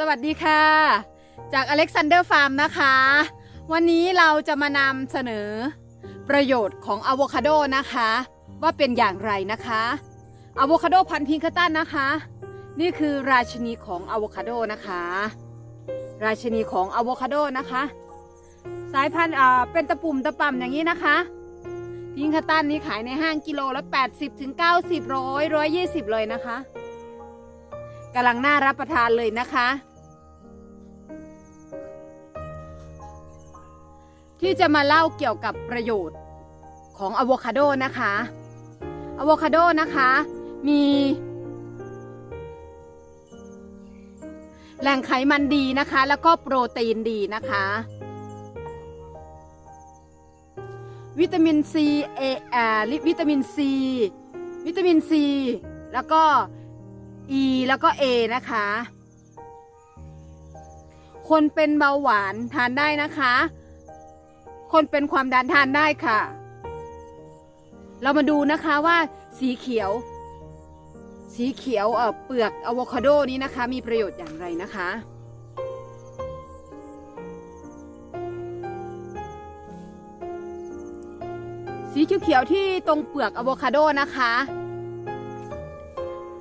สวัสดีค่ะ จากอเล็กซานเดอร์ฟาร์มนะคะ วันนี้เราจะมานำเสนอ ประโยชน์ของอะโวคาโดนะคะ ว่าเป็นอย่างไรนะคะอะโวคาโดพันธุ์พิงคตันนะคะ นี่คือราชินีของอะโวคาโดนะคะ ราชินีของอะโวคาโดนะคะ สายพันธุ์อ่าเป็นตะปุ่มตะป่ำอย่างนี้นะคะ พิงคตันนี้ขายในห้างกิโลละ80ถึง90ร้อยร้อยยี่สิบเลยนะคะกำลังน่ารับประทานเลยนะคะ ที่จะมาเล่าเกี่ยวกับประโยชน์ของอะโวคาโดนะคะอะโวคาโดนะคะมีแหล่งไขมันดีนะคะ แล้วก็โปรตีนดีนะคะ วิตามินซีเออวิตามินซีวิตามินซีแล้วก็อ e, แล้วก็ A นะคะ คนเป็นเบาหวานทานได้นะคะ คนเป็นความดันทานได้ค่ะ เรามาดูนะคะว่าสีเขียว สีเขียวเปลือกอะโวคาโดนี้นะคะ มีประโยชน์อย่างไรนะคะ สีเขียวๆที่ตรงเปลือกอะโวคาโดนะคะ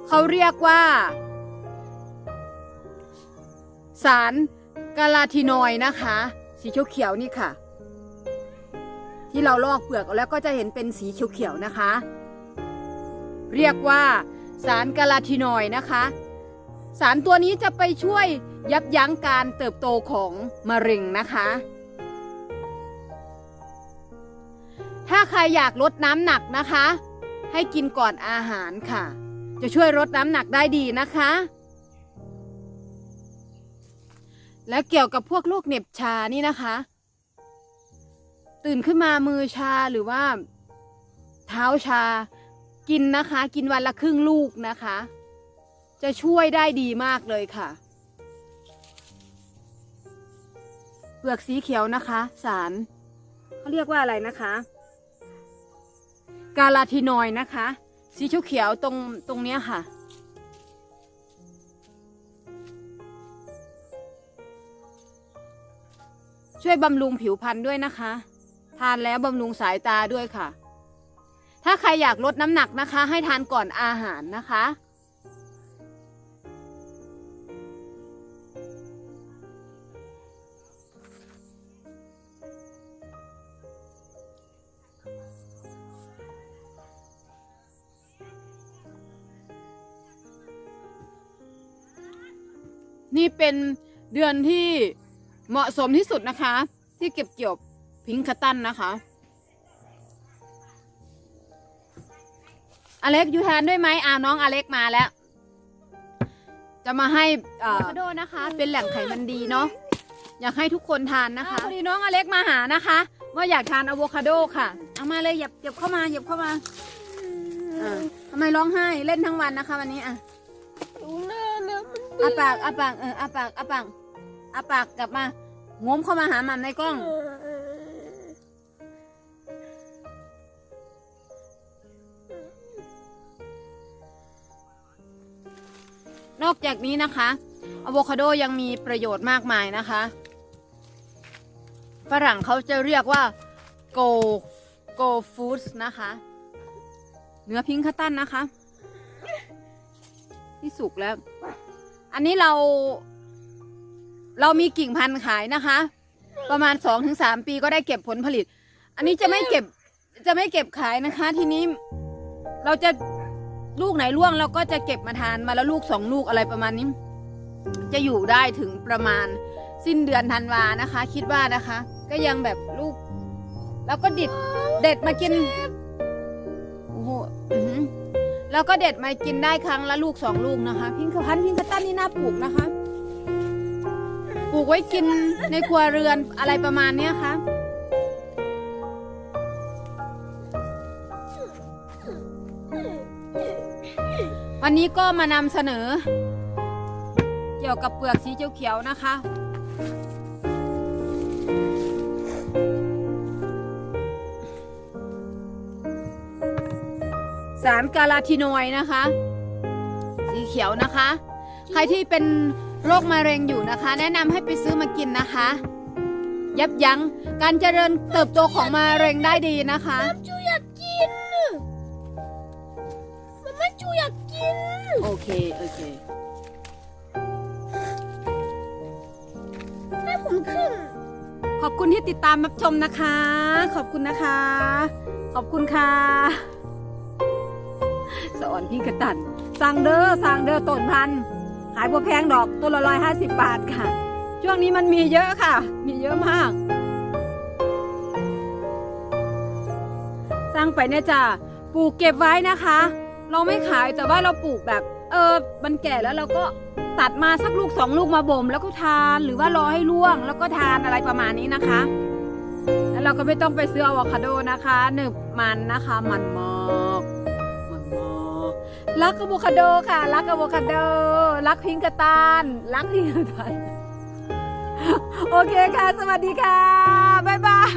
เขาเรียกว่า สารกาลาทินอยนะคะ สีเขียวๆนี่ค่ะ ที่เราลอกเปลือกออกแล้วก็จะเห็นเป็นสีเขียวๆนะคะ เรียกว่าสารกาลาทินอยนะคะ สารตัวนี้จะไปช่วยยับยั้งการเติบโตของมะเร็งนะคะ ถ้าใครอยากลดน้ำหนักนะคะ ให้กินก่อนอาหารค่ะ จะช่วยลดน้ำหนักได้ดีนะคะ และเกี่ยวกับพวกโรคเหน็บชานี่นะคะ ตื่นขึ้นมามือชาหรือว่า เท้าชา กินนะคะ กินวันละครึ่งลูกนะคะ จะช่วยได้ดีมากเลยค่ะ เปลือกสีเขียวนะคะ สารเขาเรียกว่าอะไรนะคะ กาลาทินอยนะคะ สีเขียวตรงตรงเนี้ยค่ะช่วยบำรุงผิวพรรณด้วยนะคะ ทานแล้วบำรุงสายตาด้วยค่ะ ถ้าใครอยากลดน้ำหนักนะคะ ให้ทานก่อนอาหารนะคะ นี่เป็นเดือนที่เหมาะสมที่สุดนะคะ ที่เก็บเกี่ยว พิงคตันนะคะ อเล็กยูทานด้วยไหมอ่าน้องอเล็กมาแล้ว จะมาให้เอ่ออะโวคาโดนะคะ เป็นแหล่งไขมันดีเนาะอยากให้ทุกคนทานนะคะพอดีน้องอเล็กมาหานะคะ ว่าอยากทานอะโวคาโดค่ะเอามาเลยหยับหยับเข้ามาหยับเข้ามาอ่าทำไมร้องไห้เล่นทั้งวันนะคะ วันนี้อะดูหน้านะมันอาปากอาปากเอออาปากอาปากอาปากกลับมางมเข้ามาหาหมันในกล้อง นอกจากนี้นะคะอะโวคาโดยังมีประโยชน์มากมายนะคะ ฝรั่งเขาจะเรียกว่า go go foods นะคะ เนื้อพิงค์คัตตันนะคะ ที่สุกแล้ว อันนี้เรา เรามีกิ่งพันธุ์ขายนะคะ ประมาณสองถึงสามปีก็ได้เก็บผลผลิต อันนี้จะไม่เก็บจะไม่เก็บขายนะคะ ทีนี้เราจะ ลูกไหนร่วงเราก็จะเก็บมาทานมาแล้วลูกสองลูกอะไรประมาณนี้ จะอยู่ได้ถึงประมาณสิ้นเดือนธันวานะคะ คิดว่านะคะ ก็ยังแบบลูก แล้วก็ดิดเด็ดมากินโอ้โหแล้วก็เด็ดมากินได้ครั้งละลูกสองลูกนะคะ พิงค์พันพิงค์ตตันนี่น่าปลูกนะคะ ปลูกไว้กินในครัวเรือนอะไรประมาณเนี้ยค่ะ วันนี้ก็มานำเสนอ เกี่ยวกับเปลือกสีเขียวๆนะคะ สารกาลาทินอยด์นะคะ สีเขียวนะคะ ใครที่เป็นโรคมะเร็งอยู่นะคะ แนะนำให้ไปซื้อมากินนะคะ ยับยั้งการเจริญเติบโตของมะเร็งได้ดีนะคะ จูอยากกิน โอเค โอเค ให้ผมขึ้น ขอบคุณที่ติดตามรับชมนะคะ ขอบคุณนะคะ ขอบคุณค่ะ สอนพี่กระตัน สั่งเด้อ สั่งเด้อต้นพันธุ์ขายบัวแพงดอกตัวละร้อยห้าสิบบาทค่ะ ช่วงนี้มันมีเยอะค่ะ มีเยอะมากสร้างไปเนี่ยจ้ะปลูกเก็บไว้นะคะ เราไม่ขายแต่ว่าเราปลูกแบบ เออมันแก่แล้วเราก็ตัดมาสักลูกสองลูกมาบ่ม แล้วก็ทานหรือว่ารอให้ร่วง แล้วก็ทานอะไรประมาณนี้นะคะ แล้วเราก็ไม่ต้องไปซื้ออะโวคาโดนะคะหนึบมันนะคะ มันมากมันมากรักอะโวคาโดค่ะ รักอะโวคาโดรักพิงกระตานรักพิงกระตานโอเคค่ะ สวัสดีค่ะ บ๊ายบาย